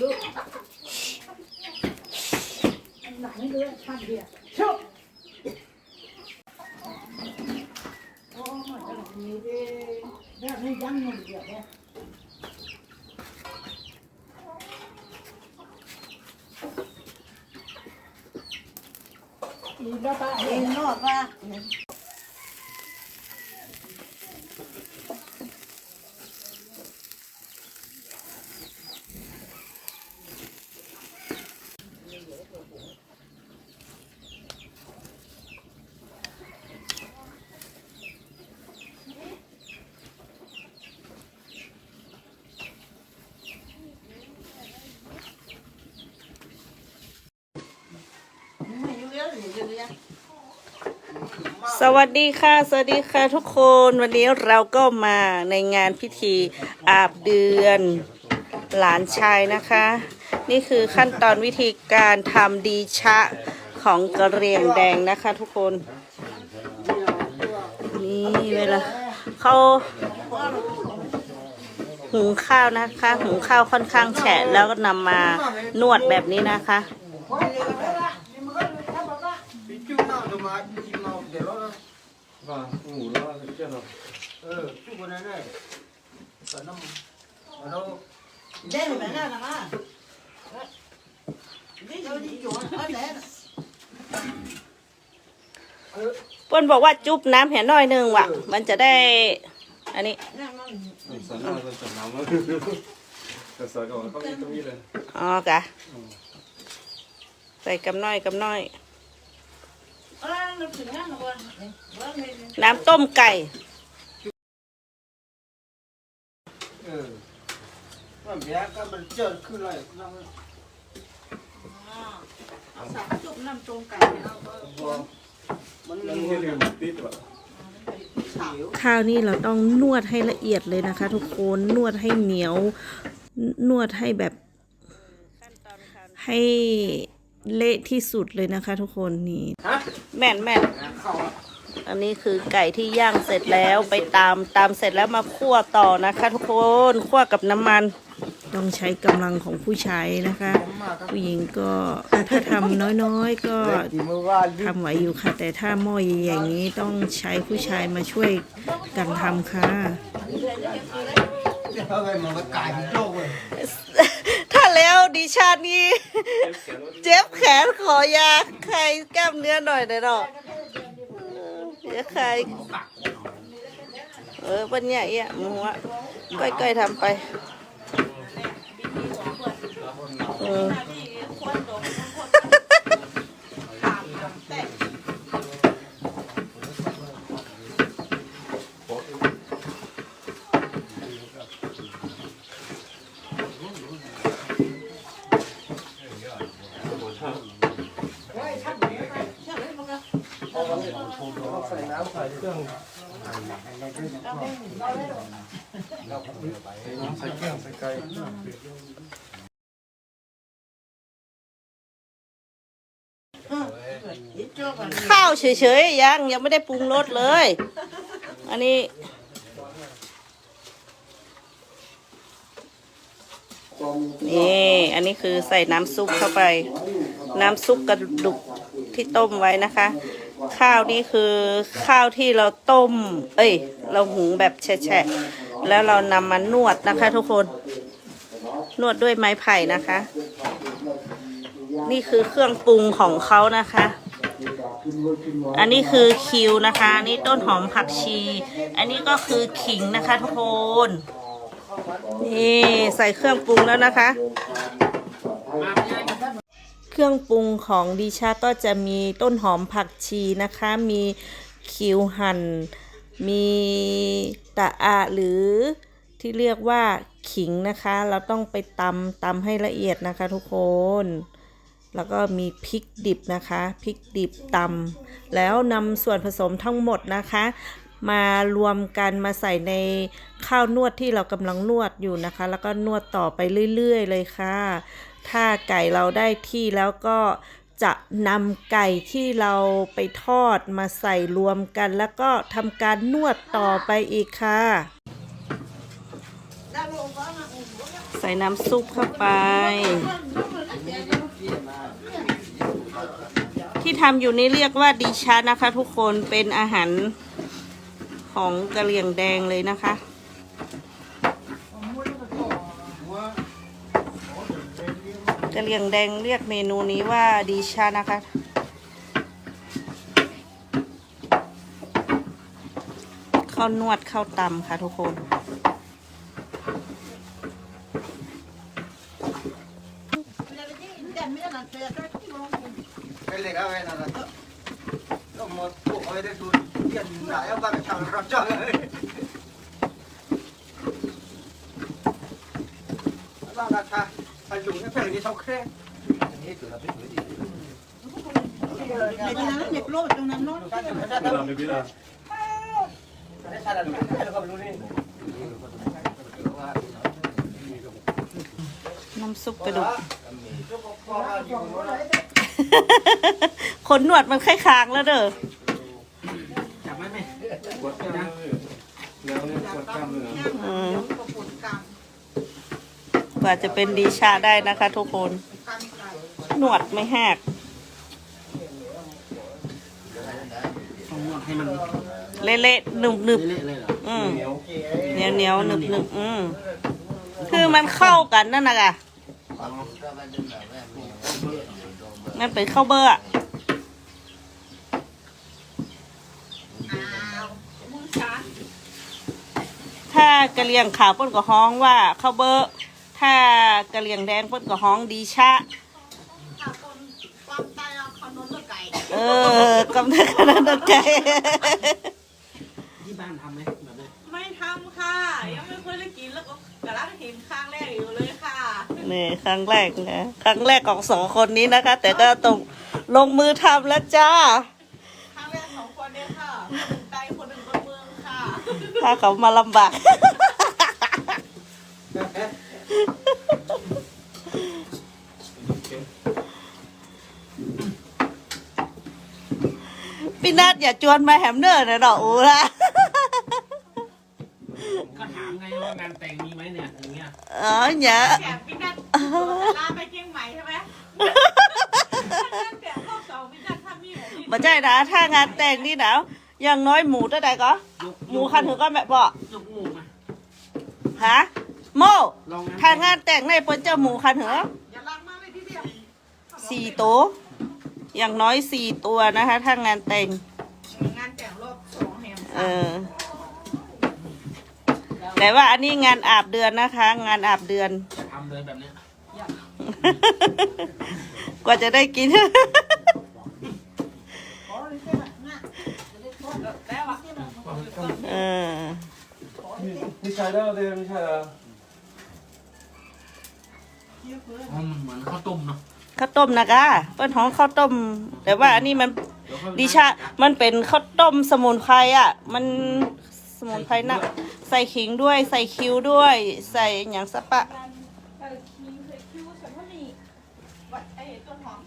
ลูกหลังไม่รู้ทำเดียวชุบโอ้มันจะแบบนี้ดิแบบนี้ยังหนึ่งเดียวเนี่ยอีกแล้วป้าเองนอกว่า สวัสดีค่ะ สวัสดีค่ะทุกคนวันนี้เราก็มาในงานพิธีอาบเดือนหลานชายนะคะ นี่คือขั้นตอนวิธีการทำดีชะของกระเรียงแดงนะคะทุกคน นี่เวลาเขาหุงข้าวนะคะหุงข้าวค่อนข้างแฉะแล้วก็นำมานวดแบบนี้นะคะ Pichu nào rồi mà chim nào để nó đâu. Vâng, ngủ nó là chết rồi. Ừ, chú con này này. Ở nó ở đâu? ได้หรือไม่ได้นะมานี่เราดีอยู่อันไหนเปิ้นบอกว่าจุ๊บน้ำแห่น้อยหนึงว่ะ มันจะได้ อันนี้ Sợ nó là sợ nóng lắm. Sợ sợ cậu không đi tôi nghĩ là อ๋อกะใส่กำน้อยกำน้อย น้ำต้มไก่ Ừ. Mà bé các bạn chờ cứ lại nó จุบน้ำตรงไก่เอามัน nó như là một tít vậy. ข้าวนี่เราต้องนวดให้ละเอียดเลยนะคะ ทุกคนนวดให้เหนียว นวดให้แบบให้ เละที่สุดเลยนะคะ ทุกคนนี่ Hả? แม่นแม่นอันนี้คือไก่ที่ย่างเสร็จแล้วไปตามตามเสร็จแล้วมาคั่วต่อนะคะ ทุกคนคั่วกับน้ำมันต้องใช้กำลังของผู้ใช้นะคะ ผู้หญิงก็ถ้าทำน้อยๆ ก็ Thì mới qua đi. ทำไหวอยู่ค่ะ แต่ถ้าหม้อใหญ่ๆอย่างนี้ต้องใช้ผู้ชายมาช่วยกันทำค่ะ แล้วดิชาตินี้เจ็บแขนขอยาใครแก้มเนื้อหน่อยหน่อยหรอกเดี๋ยวใครเออปัญญาอ่ยมึงวะก้อยๆทำไปเออ Phải náo phải tương. Sai kiêng, sai cay. ข้าวเฉยๆยังยังไม่ได้ปรุงรสเลย อันนี้นี่อันนี้คือใส่น้ำซุปเข้าไป น้ำซุปกระดูกที่ต้มไว้นะคะ ข้าวนี่คือข้าวที่เราต้ม เอ้ย เราหุงแบบแฉะแล้วเรานำมานวดนะคะ ทุกคน นวดด้วยไม้ไผ่นะคะ นี่คือเครื่องปรุงของเขานะคะ อันนี้คือคิวนะคะนนี้ต้นหอมผักชี อันนี้ก็คือขิงนะคะทุกคนนี่ใส่เครื่องปรุงแล้วนะคะ เครื่องปรุงของดิชาก็จะมีต้นหอมผักชีนะคะ มีคิวหั่น มีตะอะหรือที่เรียกว่าขิงนะคะ เราต้องไปตำตำให้ละเอียดนะคะทุกคน แล้วก็มีพริกดิบนะคะพริกดิบตำแล้วนำส่วนผสมทั้งหมดนะคะ มารวมกันมาใส่ในข้าวนวดที่เรากำลังนวดอยู่นะคะ แล้วก็นวดต่อไปเรื่อย ๆ เลยค่ะ ถ้าไก่เราได้ที่แล้วก็จะนำไก่ที่เราไปทอดมาใส่รวมกัน แล้วก็ทำการนวดต่อไปอีกค่ะ ใส่น้ำซุปเข้าไป ที่ทำอยู่นี้เรียกว่าดีชานะคะทุกคนเป็นอาหารของกะเหรี่ยงแดงเลยนะคะ กะเหรี่ยงแดงเรียกเมนูนี้ว่าดีชานะคะ ข้าวนวดข้าวตำค่ะทุกคน cái này 가 지. ด็นั้เด็กโลดงน้ำซุปกระดูก ขนหนวดมันค่อล้างแล้วเด้อ กว่าจะเป็นดีชาได้นะคะทุกคน หนวดไม่แหกเละๆหนึบหนึบๆอืมเหนียวเหนียวๆหนึบหนึบๆอืมคือมันเข้ากันนั่นนะกะมันเป็นข้าวเบอร์อะถ้ากะเหรี่ยงขาวเปิ้นก็ฮ้องว่าข้าวเบอร์ ถ้ากะเหรี่ยงแดงเปิ้นก็ฮ้องดีชะ เออกำเนิดขนาดนั้นไกลที่บ้านทำไหมแบบนี้ไม่ทำค่ะ ยังไม่เคยได้กินแล้วก็กระลังเห็นครั้งแรกอยู่เลยค่ะนี่ครั้งแรกนะครั้งแรกของสองคนนี้นะคะ แต่ก็ต้องลงมือทำแล้วจ้าครั้งแรกสองคนเนี่ยค่ะคนหนึ่งไกลคนหนึ่งคนเมืองค่ะถ้าเขามาลำบาก พี่นัทอย่าจวนมาแฮมเนอร์นะดอกอูละก็ถามไงว่างานแต่งมีไหมเนี่ยอย่างเงี้ยเออเนี่ยแถมพี่นัทลาไปเชียงใหม่ใช่ไหมแต่รอบสองพี่นัททำมีแบบนี้มาใช่นะ ถ้างานแต่งนี่นะอย่างน้อยหมูเท่าใดก็ยกหมูคันถือก็แม่ปอยกหมูมาฮะ โมลองงานถ้างานแต่งในเปิ้นเจ้าหมูคันเหรออย่าลังมากเลยพี่เดียวสี่ตัวอย่างน้อยสี่ตัวนะคะ ถ้างานแต่งงานแต่งรอบสองแฮมเออแต่ว่าอันนี้งานอาบเดือนนะคะ งานอาบเดือนจะทำเลยแบบเนี้ยกว่าจะได้กินแล้วอะเออ Đi chạy đâu đây đi chạy đâu อ๋อมันเหมือนข้าวต้มเนาะข้าวต้มนะคะเปิ้นท้องข้าวต้ม แต่ว่าอันนี้มันเดี๋ยวค่อยดิชามันเป็นข้าวต้มสมุนไพรอะ มันสมุนไพรนะใส่ขิงด้วยใส่คิ้วด้วย ใส่อย่างสะปะเออคิวเคยคิวฉันว่ามีวัดไอ้ต้นหอม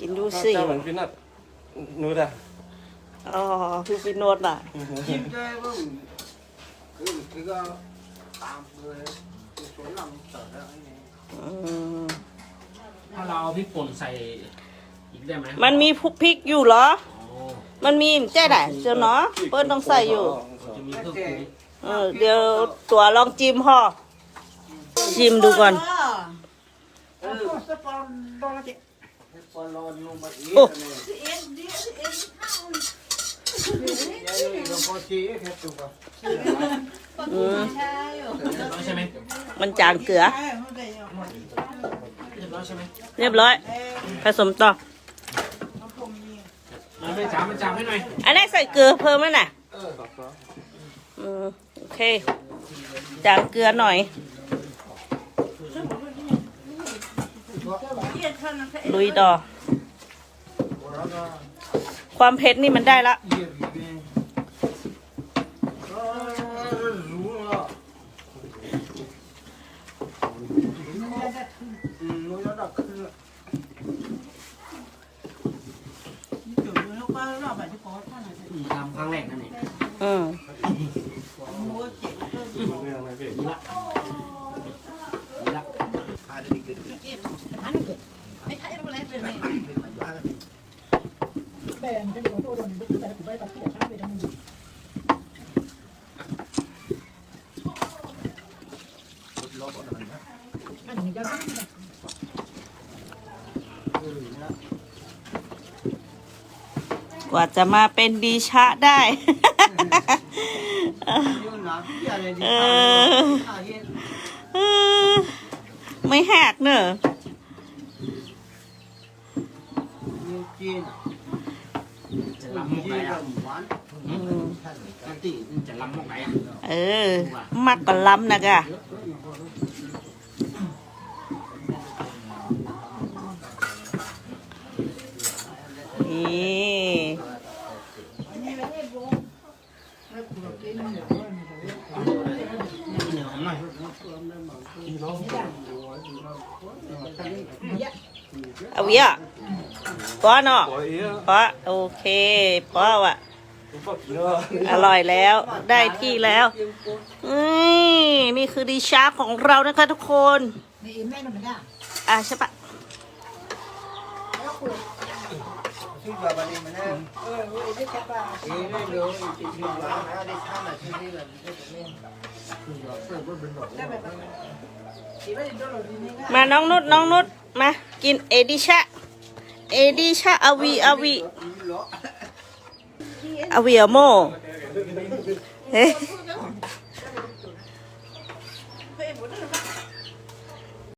กินดูสิ Cam vẫn pin nát Nuôi ra อ๋อคือพี่โนดอะ chim chơi với cái cái cái tạm người số năm trở lại อืมถ้าเราเอาพริกป่นใส่อีกได้ไหมมันมีพริกอยู่เหรอ อ๋อมันมีแจ้ไหนเจ้าเนาะเปิ้ลต้องใส่อยู่จะมีเครื่องปรุงเออเดี๋ยวตัวลองจิ้มพ่อชิมดูก่อนเออสปอนดอลเจ็ ใช่เหรอเรียบร้อยใช่ไหมมันจางเกลือใช่เขาได้เอามาเรียบร้อยใช่ไหมเรียบร้อย ผสมต่อเอาพรมนี่มาไปจามมาจามให้หน่อยอันนี้ใส่เกลือเพิ่มไหมน่ะอืมโอเค จางเกลือหน่อยเยี่ยนเท่านั้นแค่ลุยต่อ ความเผ็ดนี่มันได้ละ Yên đi. Ờ, rú rồi. Ừ, nó đọc ขึ้นละจุดมือลูกป้าแล้วเราแบบที่ขอท่านหน่อยอืมทำครั้งแรกนั่นเองอืมแต่มันจะมีของตัวโดนแต่กูไปตัดที่ช้าไปทางนี้อันนี้จะ กว่าจะมาเป็นดีชะได้ เออไม่แหกเนอะ จะำหกไหนอะเออ มักก็ล้ำนะกะนี่เอาเยอะ ป้อเนาะปอโอเคป้อว่ะ อร่อยแล้วได้ที่แล้วอืมนี่คือดีชาร์ของเรานะคะทุกคนอะใช่ปะมาน้องนุชน้องนุชมา กินเอดิชา เอดีชาอวีอวี.อวีอโมเฮ้